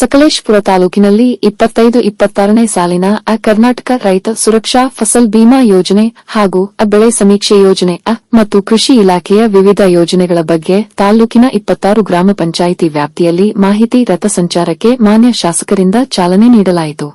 ಸಕಲೇಶ್ಪುರ ತಾಲೂಕಿನಲ್ಲಿ ಇಪ್ಪತ್ತೈದು, ಇಪ್ಪತ್ತಾರನೇ ಸಾಲಿನ ಅ ಕರ್ನಾಟಕ ರೈತ ಸುರಕ್ಷಾ ಫಸಲ್ ಬಿಮಾ ಯೋಜನೆ ಹಾಗೂ ಅ ಬೆಳೆ ಸಮೀಕ್ಷೆ ಯೋಜನೆ ಅ ಮತ್ತು ಕೃಷಿ ಇಲಾಖೆಯ ವಿವಿಧ ಯೋಜನೆಗಳ ಬಗ್ಗೆ ತಾಲೂಕಿನ ಇಪ್ಪತ್ತಾರು ಗ್ರಾಮ ಪಂಚಾಯಿತಿ ವ್ಯಾಪ್ತಿಯಲ್ಲಿ ಮಾಹಿತಿ ರಥ ಸಂಚಾರಕ್ಕೆ ಮಾನ್ಯ ಶಾಸಕರಿಂದ ಚಾಲನೆ ನೀಡಲಾಯಿತು.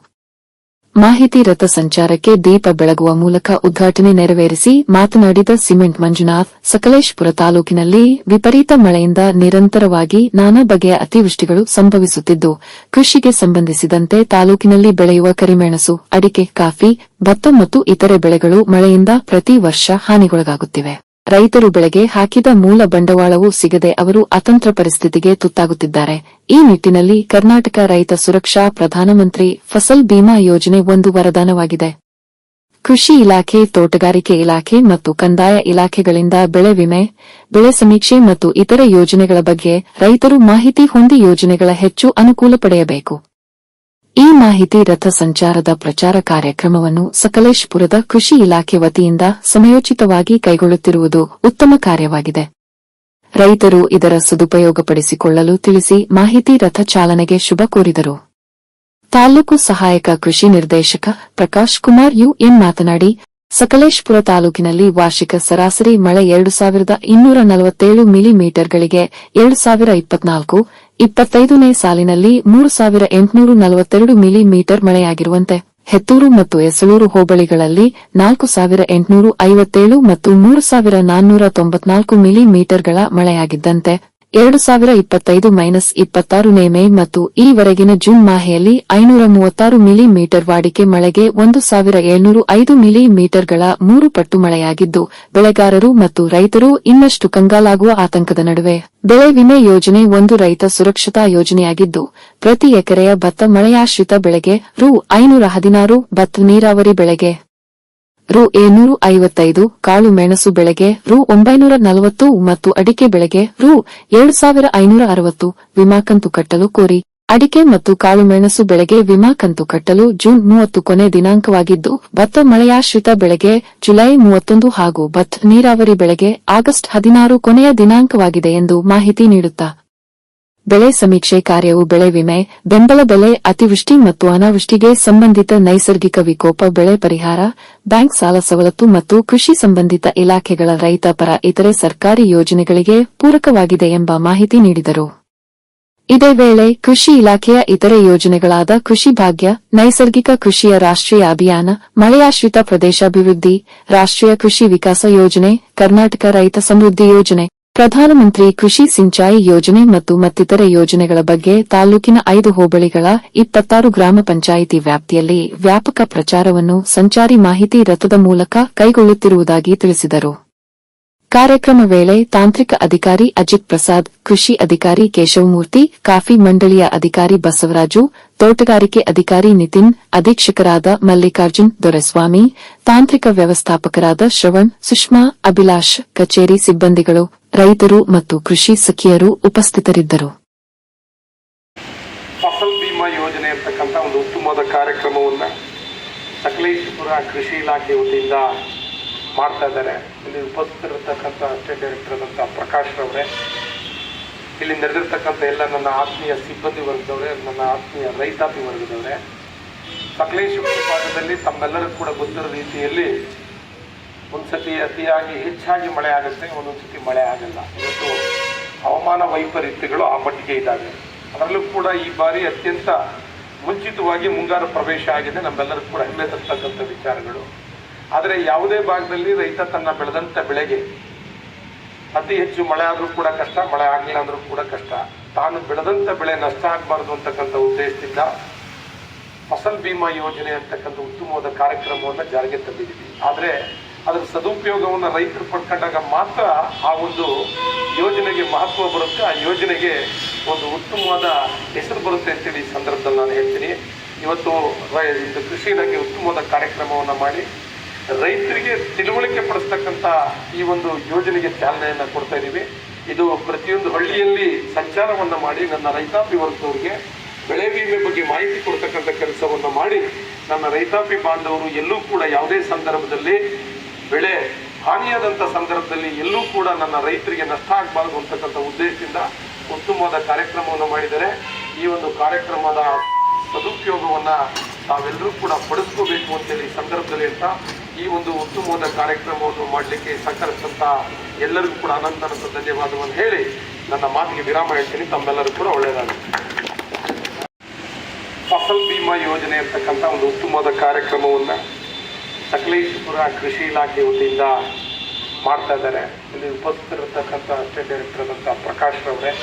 ಮಾಹಿತಿ ರಥ ಸಂಚಾರಕ್ಕೆ ದೀಪ ಬೆಳಗುವ ಮೂಲಕ ಉದ್ಘಾಟನೆ ನೆರವೇರಿಸಿ ಮಾತನಾಡಿದ ಸಿಮೆಂಟ್ ಮಂಜುನಾಥ್, ಸಕಲೇಶ್ಪುರ ತಾಲೂಕಿನಲ್ಲಿ ವಿಪರೀತ ಮಳೆಯಿಂದ ನಿರಂತರವಾಗಿ ನಾನಾ ಬಗೆಯ ಅತಿವೃಷ್ಟಿಗಳು ಸಂಭವಿಸುತ್ತಿದ್ದು, ಕೃಷಿಗೆ ಸಂಬಂಧಿಸಿದಂತೆ ತಾಲೂಕಿನಲ್ಲಿ ಬೆಳೆಯುವ ಕರಿಮೆಣಸು, ಅಡಿಕೆ, ಕಾಫಿ, ಭತ್ತ ಮತ್ತು ಇತರೆ ಬೆಳೆಗಳು ಮಳೆಯಿಂದ ಪ್ರತಿ ವರ್ಷ ಹಾನಿಗೊಳಗಾಗುತ್ತಿವೆ. ರೈತರು ಬೆಳೆಗೆ ಹಾಕಿದ ಮೂಲ ಬಂಡವಾಳವೂ ಸಿಗದೆ ಅವರು ಅತಂತ್ರ ಪರಿಸ್ಥಿತಿಗೆ ತುತ್ತಾಗುತ್ತಿದ್ದಾರೆ. ಈ ನಿಟ್ಟಿನಲ್ಲಿ ಕರ್ನಾಟಕ ರೈತ ಸುರಕ್ಷಾ ಪ್ರಧಾನಮಂತ್ರಿ ಫಸಲ್ ಬಿಮಾ ಯೋಜನೆ ಒಂದು ವರದಾನವಾಗಿದೆ. ಕೃಷಿ ಇಲಾಖೆ, ತೋಟಗಾರಿಕೆ ಇಲಾಖೆ ಮತ್ತು ಕಂದಾಯ ಇಲಾಖೆಗಳಿಂದ ಬೆಳೆ ವಿಮೆ, ಬೆಳೆ ಸಮೀಕ್ಷೆ ಮತ್ತು ಇತರ ಯೋಜನೆಗಳ ಬಗ್ಗೆ ರೈತರು ಮಾಹಿತಿ ಹೊಂದಿ ಯೋಜನೆಗಳ ಹೆಚ್ಚು ಅನುಕೂಲ ಪಡೆಯಬೇಕು. ಈ ಮಾಹಿತಿ ರಥ ಸಂಚಾರದ ಪ್ರಚಾರ ಕಾರ್ಯಕ್ರಮವನ್ನು ಸಕಲೇಶ್ಪುರದ ಕೃಷಿ ಇಲಾಖೆ ವತಿಯಿಂದ ಸಮಯೋಚಿತವಾಗಿ ಕೈಗೊಳ್ಳುತ್ತಿರುವುದು ಉತ್ತಮ ಕಾರ್ಯವಾಗಿದೆ. ರೈತರು ಇದರ ಸದುಪಯೋಗಪಡಿಸಿಕೊಳ್ಳಲು ತಿಳಿಸಿ ಮಾಹಿತಿ ರಥ ಚಾಲನೆಗೆ ಶುಭ ಕೋರಿದರು. ತಾಲೂಕು ಸಹಾಯಕ ಕೃಷಿ ನಿರ್ದೇಶಕ ಪ್ರಕಾಶ್ ಕುಮಾರ್ ಯುಎನ್ ಮಾತನಾಡಿ, ಸಕಲೇಶ್ಪುರ ತಾಲೂಕಿನಲ್ಲಿ ವಾರ್ಷಿಕ ಸರಾಸರಿ ಮಳೆ ಎರಡು ಸಾವಿರದ ಇನ್ನೂರ ನಲವತ್ತೇಳು ಮಿಲಿಮೀಟರ್ಗಳಿಗೆ ಎರಡು ಸಾವಿರ ಇಪ್ಪತ್ನಾಲ್ಕು ಇಪ್ಪತ್ತೈದನೇ ಸಾಲಿನಲ್ಲಿ ಮೂರು ಸಾವಿರ ಎಂಟುನೂರ ನಲವತ್ತೆರಡು ಮಿಲಿಮೀಟರ್ ಮಳೆಯಾಗಿರುವಂತೆ. ಹೆತ್ತೂರು ಮತ್ತು ಎಸಳೂರು ಹೋಬಳಿಗಳಲ್ಲಿ ನಾಲ್ಕು ಸಾವಿರ ಎಂಟುನೂರ ಐವತ್ತೇಳು ಮತ್ತು ಮೂರು ಸಾವಿರ ನಾನ್ನೂರ ತೊಂಬತ್ನಾಲ್ಕು ಮಿಲಿಮೀಟರ್ಗಳ ಮಳೆಯಾಗಿದ್ದಂತೆ. ಎರಡು ಸಾವಿರ ಇಪ್ಪತ್ತೈದು ಮೈನಸ್ ಇಪ್ಪತ್ತಾರು ಮೇ ಮತ್ತು ಈವರೆಗಿನ ಜೂನ್ ಮಾಹೆಯಲ್ಲಿ ಐನೂರ ಮೂವತ್ತಾರು ಮಿಲಿಮೀಟರ್ ವಾಡಿಕೆ ಮಳೆಗೆ ಒಂದು ಸಾವಿರ ಏಳ್ನೂರು ಐದು ಮಿಲಿಮೀಟರ್ಗಳ ಮೂರು ಪಟ್ಟು ಮಳೆಯಾಗಿದ್ದು, ಬೆಳೆಗಾರರು ಮತ್ತು ರೈತರು ಇನ್ನಷ್ಟು ಕಂಗಾಲಾಗುವ ಆತಂಕದ ನಡುವೆ ಬೆಳೆ ವಿಮೆ ಯೋಜನೆ ಒಂದು ರೈತ ಸುರಕ್ಷತಾ ಯೋಜನೆಯಾಗಿದ್ದು, ಪ್ರತಿ ಎಕರೆಯ ಭತ್ತ ಮಳೆಯಾಶ್ರಿತ ಬೆಳೆಗೆ ರು ಐನೂರ ಹದಿನಾರು ಭತ್ತ ನೀರಾವರಿ ಬೆಳೆಗೆ ರು ಏಳ್ನೂರು ಐವತ್ತೈದು ಕಾಳು ಮೆಣಸು ಬೆಳೆಗೆ, ರು ಒಂಬೈನೂರ ನಲವತ್ತು ಮತ್ತು ಅಡಿಕೆ ಬೆಳೆಗೆ, ರು ಎರಡು ಸಾವಿರ ಐನೂರ ಅರವತ್ತು ವಿಮಾ ಕಂತು ಕಟ್ಟಲು ಕೋರಿ. ಅಡಿಕೆ ಮತ್ತು ಕಾಳು ಮೆಣಸು ಬೆಳೆಗೆ ವಿಮಾ ಕಂತು ಕಟ್ಟಲು ಜೂನ್ ಮೂವತ್ತು ಕೊನೆ ದಿನಾಂಕವಾಗಿದ್ದು, ಭತ್ತ ಮಳೆಯಾಶ್ರಿತ ಬೆಳೆಗೆ ಜುಲೈ ಮೂವತ್ತೊಂದು ಹಾಗೂ ಭತ್ ನೀರಾವರಿ ಬೆಳೆಗೆ ಆಗಸ್ಟ್ ಹದಿನಾರು ಕೊನೆಯ ದಿನಾಂಕವಾಗಿದೆ ಎಂದು ಮಾಹಿತಿ ನೀಡುತ್ತಾ ಬೆಳೆ ಸಮೀಕ್ಷೆ ಕಾರ್ಯವು ಬೆಳೆ ವಿಮೆ, ಬೆಂಬಲ ಬೆಲೆ, ಅತಿವೃಷ್ಟಿ ಮತ್ತು ಅನಾವೃಷ್ಟಿಗೆ ಸಂಬಂಧಿತ ನೈಸರ್ಗಿಕ ವಿಕೋಪ, ಬೆಳೆ ಪರಿಹಾರ, ಬ್ಯಾಂಕ್ ಸಾಲ ಸವಲತ್ತು ಮತ್ತು ಕೃಷಿ ಸಂಬಂಧಿತ ಇಲಾಖೆಗಳ ರೈತ ಪರ ಇತರೆ ಸರ್ಕಾರಿ ಯೋಜನೆಗಳಿಗೆ ಪೂರಕವಾಗಿದೆ ಎಂಬ ಮಾಹಿತಿ ನೀಡಿದರು. ಇದೇ ವೇಳೆ ಕೃಷಿ ಇಲಾಖೆಯ ಇತರೆ ಯೋಜನೆಗಳಾದ ಕೃಷಿ ಭಾಗ್ಯ, ನೈಸರ್ಗಿಕ ಕೃಷಿಯ ರಾಷ್ಟ್ರೀಯ ಅಭಿಯಾನ, ಮಳೆಯಾಶ್ರಿತ ಪ್ರದೇಶಾಭಿವೃದ್ಧಿ, ರಾಷ್ಟ್ರೀಯ ಕೃಷಿ ವಿಕಾಸ ಯೋಜನೆ, ಕರ್ನಾಟಕ ರೈತ ಸಮೃದ್ಧಿ ಯೋಜನೆ ಪ್ರಧಾನಮಂತ್ರಿ ಕೃಷಿ ಸಿಂಚಾಯಿ ಯೋಜನೆ ಮತ್ತು ಮತ್ತಿತರ ಯೋಜನೆಗಳ ಬಗ್ಗೆ ತಾಲೂಕಿನ ಐದು ಹೋಬಳಿಗಳ ಇಪ್ಪತ್ತಾರು ಗ್ರಾಮ ಪಂಚಾಯಿತಿ ವ್ಯಾಪ್ತಿಯಲ್ಲಿ ವ್ಯಾಪಕ ಪ್ರಚಾರವನ್ನು ಸಂಚಾರಿ ಮಾಹಿತಿ ರಥದ ಮೂಲಕ ಕೈಗೊಳ್ಳುತ್ತಿರುವುದಾಗಿ ತಿಳಿಸಿದರು. ಕಾರ್ಯಕ್ರಮ ವೇಳೆ ತಾಂತ್ರಿಕ ಅಧಿಕಾರಿ ಅಜಿತ್ ಪ್ರಸಾದ್, ಕೃಷಿ ಅಧಿಕಾರಿ ಕೇಶವಮೂರ್ತಿ, ಕಾಫಿ ಮಂಡಳಿಯ ಅಧಿಕಾರಿ ಬಸವರಾಜು, ತೋಟಗಾರಿಕೆ ಅಧಿಕಾರಿ ನಿತಿನ್, ಅಧೀಕ್ಷಕರಾದ ಮಲ್ಲಿಕಾರ್ಜುನ್ ದೊರೆಸ್ವಾಮಿ, ತಾಂತ್ರಿಕ ವ್ಯವಸ್ಥಾಪಕರಾದ ಶ್ರವಣ್, ಸುಷ್ಮಾ, ಅಭಿಲಾಷ್, ಕಚೇರಿ ಸಿಬ್ಬಂದಿಗಳು, ರೈತರು ಮತ್ತು ಕೃಷಿ ಸಖಿಯರು ಉಪಸ್ಥಿತರಿದ್ದರು. ಒಂದು ಉತ್ತಮವಾದ ಕಾರ್ಯಕ್ರಮವನ್ನು ಸಕಲೇಶಪುರ ಕೃಷಿ ಇಲಾಖೆ ವತಿಯಿಂದ ಮಾಡ್ತಾ ಇದ್ದಾರೆ. ಇಲ್ಲಿ ಉಪಸ್ಥಿತರಿರ್ತಕ್ಕಂಥ ಸ್ಟೇಟ್ ಡೈರೆಕ್ಟರ್ ಆದಂಥ ಪ್ರಕಾಶ್ ರವರೇ. ಇಲ್ಲಿ ನಡೆದಿರ್ತಕ್ಕಂಥ ಎಲ್ಲ ನನ್ನ ಆತ್ಮೀಯ ಸಿಬ್ಬಂದಿ ವರ್ಗದವರೇ, ನನ್ನ ಆತ್ಮೀಯ ರೈತಾಪಿ ವರ್ಗದವರೇ. ಸಕಲೇಶ್ವರ ಭಾಗದಲ್ಲಿ ತಮ್ಮೆಲ್ಲರಿಗೂ ಕೂಡ ಗೊತ್ತಿರೋ ರೀತಿಯಲ್ಲಿ ಒಂದ್ಸತಿ ಅತಿಯಾಗಿ ಹೆಚ್ಚಾಗಿ ಮಳೆ ಆಗುತ್ತೆ ಒಂದೊಂದು ಸತಿ ಮಳೆ ಆಗಲ್ಲ. ಇವತ್ತು ಹವಾಮಾನ ವೈಪರೀತ್ಯಗಳು ಆ ಮಟ್ಟಿಗೆ ಇದ್ದಾವೆ ಅದರಲ್ಲೂ ಕೂಡ ಈ ಬಾರಿ ಅತ್ಯಂತ ಮುಂಚಿತವಾಗಿ ಮುಂಗಾರು ಪ್ರವೇಶ ಆಗಿದೆ. ನಮ್ಮೆಲ್ಲರಿಗೂ ಕೂಡ ಹೆಮ್ಮೆ ತರ್ತಕ್ಕಂಥ ವಿಚಾರಗಳು. ಆದರೆ ಯಾವುದೇ ಭಾಗದಲ್ಲಿ ರೈತ ತನ್ನ ಬೆಳೆದಂಥ ಬೆಳೆಗೆ ಅತಿ ಹೆಚ್ಚು ಮಳೆ ಆದರೂ ಕೂಡ ಕಷ್ಟ, ಮಳೆ ಆಗಲಿಲ್ಲ ಅಂದರೂ ಕೂಡ ಕಷ್ಟ. ತಾನು ಬೆಳೆದಂಥ ಬೆಳೆ ನಷ್ಟ ಆಗಬಾರ್ದು ಅಂತಕ್ಕಂಥ ಉದ್ದೇಶದಿಂದ ಫಸಲ್ ಬಿಮಾ ಯೋಜನೆ ಅಂತಕ್ಕಂಥ ಉತ್ತಮವಾದ ಕಾರ್ಯಕ್ರಮವನ್ನು ಜಾರಿಗೆ ತಂದಿದ್ದೀವಿ. ಆದರೆ ಅದರ ಸದುಪಯೋಗವನ್ನು ರೈತರು ಪಡ್ಕೊಂಡಾಗ ಮಾತ್ರ ಆ ಒಂದು ಯೋಜನೆಗೆ ಮಹತ್ವ ಬರುತ್ತೆ. ಆ ಯೋಜನೆಗೆ ಒಂದು ಉತ್ತಮವಾದ ಹೆಸರು ಬರುತ್ತೆ ಅಂತೇಳಿ ಈ ಸಂದರ್ಭದಲ್ಲಿ ನಾನು ಹೇಳ್ತೀನಿ. ಇವತ್ತು ಇದು ಕೃಷಿ ಇಲಾಖೆ ಉತ್ತಮವಾದ ಕಾರ್ಯಕ್ರಮವನ್ನು ಮಾಡಿ ರೈತರಿಗೆ ತಿಳುವಳಿಕೆ ಪಡಿಸ್ತಕ್ಕಂಥ ಈ ಒಂದು ಯೋಜನೆಗೆ ಚಾಲನೆಯನ್ನು ಕೊಡ್ತಾ ಇದ್ದೀವಿ ಇದು ಪ್ರತಿಯೊಂದು ಹಳ್ಳಿಯಲ್ಲಿ ಸಂಚಾರವನ್ನು ಮಾಡಿ ನನ್ನ ರೈತಾಪಿ ವರ್ಗದವರಿಗೆ ಬೆಳೆ ವಿಮೆ ಬಗ್ಗೆ ಮಾಹಿತಿ ಕೊಡ್ತಕ್ಕಂಥ ಕೆಲಸವನ್ನು ಮಾಡಿ ನನ್ನ ರೈತಾಪಿ ಬಾಂಧವರು ಎಲ್ಲೂ ಕೂಡ ಯಾವುದೇ ಸಂದರ್ಭದಲ್ಲಿ ಬೆಳೆ ಹಾನಿಯಾದಂಥ ಸಂದರ್ಭದಲ್ಲಿ ಎಲ್ಲೂ ಕೂಡ ನನ್ನ ರೈತರಿಗೆ ನಷ್ಟ ಆಗಬಾರ್ದು ಅಂತಕ್ಕಂಥ ಉದ್ದೇಶದಿಂದ ಉತ್ತಮವಾದ ಕಾರ್ಯಕ್ರಮವನ್ನು ಮಾಡಿದರೆ ಈ ಒಂದು ಕಾರ್ಯಕ್ರಮದ ಸದುಪಯೋಗವನ್ನು ತಾವೆಲ್ಲರೂ ಕೂಡ ಪಡಿಸ್ಕೋಬೇಕು ಅಂತೇಳಿ ಸಂದರ್ಭದಲ್ಲಿ ಅಂತ ಈ ಒಂದು ಉತ್ತಮವಾದ ಕಾರ್ಯಕ್ರಮವನ್ನು ಮಾಡಲಿಕ್ಕೆ ಸಹಕರಿಸಿದಂಥ ಎಲ್ಲರಿಗೂ ಕೂಡ ಅನಂತ ಅನಂತ ಧನ್ಯವಾದವನ್ನು ಹೇಳಿ ನನ್ನ ಮಾತಿಗೆ ವಿರಾಮ ಹೇಳ್ತೀನಿ. ತಮ್ಮೆಲ್ಲರೂ ಕೂಡ ಒಳ್ಳೆಯದಾಗುತ್ತೆ ಫಸಲ್ ಭೀಮಾ ಯೋಜನೆ ಅಂತಕ್ಕಂಥ ಒಂದು ಉತ್ತಮವಾದ ಕಾರ್ಯಕ್ರಮವನ್ನು ಸಕಲೇಶ್ವರ ಕೃಷಿ ಇಲಾಖೆ ವತಿಯಿಂದ ಮಾಡ್ತಾ ಇದ್ದಾರೆ. ಇಲ್ಲಿ ಉಪಸ್ಥಿತರಿರ್ತಕ್ಕಂಥ ಸ್ಟೇಟ್ ಡೈರೆಕ್ಟರ್ ಪ್ರಕಾಶ್ ರವರೇ.